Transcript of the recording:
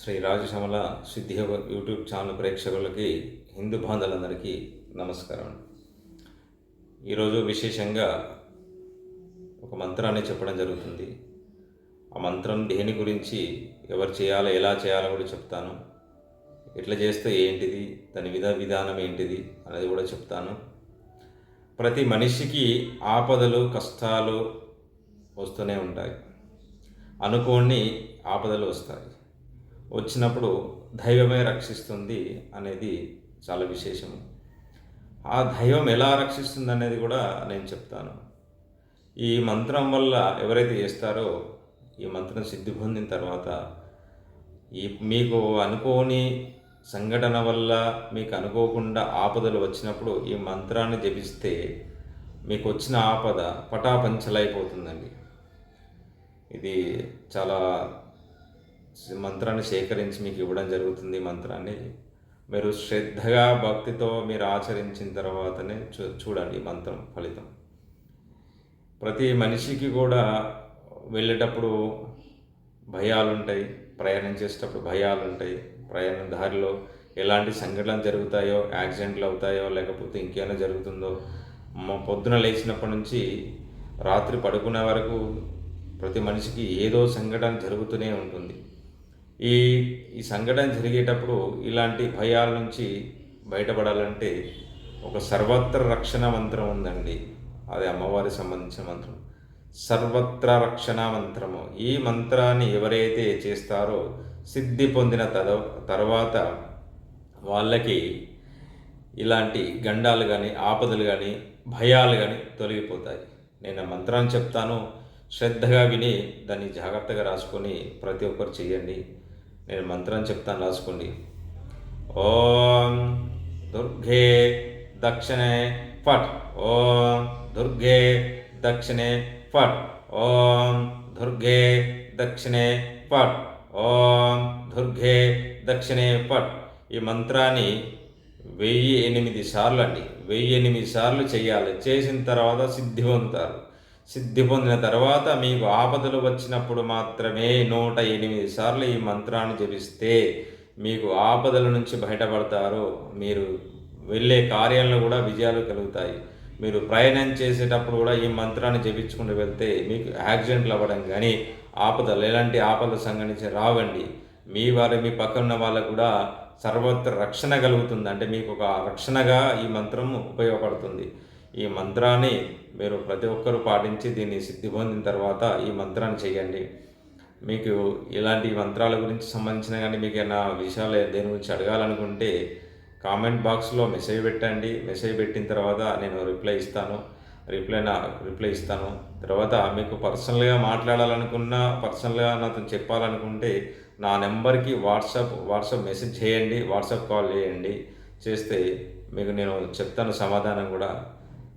Shri రాజశమల Siddhiyoga YouTube channel ప్రేక్షకులకి హిందూ బాంధవులందరికీ నమస్కారం. ఈరోజు విశేషంగా ఒక మంత్రాన్ని చెప్పడం జరుగుతుంది. ఆ మంత్రం దేని గురించి ఎవరు చేయాలో ఎలా చేయాలో కూడా చెప్తాను. ఎట్లా చేస్తే ఏంటిది దాని విధ విధానం ఏంటిది అనేది కూడా చెప్తాను. ప్రతి మనిషికి ఆపదలు కష్టాలు వస్తూనే ఉంటాయి. అనుకోని ఆపదలు వస్తాయి. వచ్చినప్పుడు దైవమే రక్షిస్తుంది అనేది చాలా విశేషము ఆ దైవం ఎలా రక్షిస్తుంది అనేది కూడా నేను చెప్తాను. ఈ మంత్రం వల్ల ఎవరైతే చేస్తారో ఈ మంత్రం సిద్ధి పొందిన తర్వాత ఈ మీకు అనుకోని సంఘటన వల్ల మీకు అనుకోకుండా ఆపదలు వచ్చినప్పుడు ఈ మంత్రాన్ని జపిస్తే మీకు వచ్చిన ఆపద పటాపంచలైపోతుందండి. ఇది చాలా మంత్రాన్ని సేకరించి మీకు ఇవ్వడం జరుగుతుంది మంత్రాన్ని. మీరు శ్రద్ధగా భక్తితో మీరు ఆచరించిన తర్వాతనే చూ చూడండి మంత్రం ఫలితం. ప్రతి మనిషికి కూడా వెళ్ళేటప్పుడు భయాలు ఉంటాయి ప్రయాణం చేసేటప్పుడు భయాలు ఉంటాయి ప్రయాణం దారిలో ఎలాంటి సంఘటనలు జరుగుతాయో యాక్సిడెంట్లు అవుతాయో లేకపోతే ఇంకేమైనా జరుగుతుందో పొద్దున లేచినప్పటి నుంచి రాత్రి పడుకునే వరకు ప్రతి మనిషికి ఏదో సంఘటన జరుగుతూనే ఉంటుంది. ఈ ఈ సంఘటన జరిగేటప్పుడు ఇలాంటి భయాల నుంచి బయటపడాలంటే ఒక సర్వత్ర రక్షణ మంత్రం ఉందండి. అది అమ్మవారికి సంబంధించిన మంత్రం. సర్వత్ర రక్షణ మంత్రము. ఈ మంత్రాన్ని ఎవరైతే చేస్తారో సిద్ధి పొందిన తద తర్వాత వాళ్ళకి ఇలాంటి గండాలు కానీ ఆపదలు కానీ భయాలు కానీ తొలగిపోతాయి. నేను ఆ మంత్రాన్ని చెప్తాను. శ్రద్ధగా విని దాన్ని జాగ్రత్తగా రాసుకొని ప్రతి ఒక్కరు చేయండి. నేను మంత్రం చెప్తాను రాసుకోండి. ఓం దుర్గే దక్షిణే ఫట్. ఓం దుర్గే దక్షిణే ఫట్. ఓం దుర్గే దక్షిణే ఫట్. ఓం దుర్గే దక్షిణే ఫట్. ఈ మంత్రాన్ని వెయ్యి ఎనిమిది సార్లు అండి. వెయ్యి ఎనిమిది సార్లు చేయాలి. చేసిన తర్వాత సిద్ధి పొందుతారు సిద్ధి పొందిన తర్వాత మీకు ఆపదలు వచ్చినప్పుడు మాత్రమే నూట ఎనిమిది సార్లు ఈ మంత్రాన్ని జపిస్తే మీకు ఆపదల నుంచి బయటపడతారు. మీరు వెళ్ళే కార్యాలను కూడా విజయాలు కలుగుతాయి. మీరు ప్రయాణం చేసేటప్పుడు కూడా ఈ మంత్రాన్ని జపించుకుంటూ వెళ్తే మీకు యాక్సిడెంట్లు అవ్వడం కానీ ఆపదలు ఎలాంటి ఆపదలు సంఘటించి రావండి. మీ వారు మీ పక్కన ఉన్న వాళ్ళకు కూడా సర్వత్ర రక్షణ కలుగుతుంది. అంటే మీకు ఒక రక్షణగా ఈ మంత్రం ఉపయోగపడుతుంది. ఈ మంత్రాన్ని మీరు ప్రతి ఒక్కరూ పాటించి దీన్ని సిద్ధి పొందిన తర్వాత ఈ మంత్రాన్ని చేయండి మీకు ఇలాంటి మంత్రాల గురించి సంబంధించిన కానీ మీకు ఏమైనా విషయాలు దేని గురించి అడగాలనుకుంటే కామెంట్ బాక్స్లో మెసేజ్ పెట్టండి. మెసేజ్ పెట్టిన తర్వాత నేను రిప్లై ఇస్తాను. రిప్లై నా రిప్లై ఇస్తాను. తర్వాత మీకు పర్సనల్గా మాట్లాడాలనుకున్నా పర్సనల్గా నాతో చెప్పాలనుకుంటే నా నెంబర్కి వాట్సాప్ వాట్సాప్ మెసేజ్ చేయండి. వాట్సాప్ కాల్ చేయండి. చేస్తే మీకు నేను చెప్తాను సమాధానం కూడా.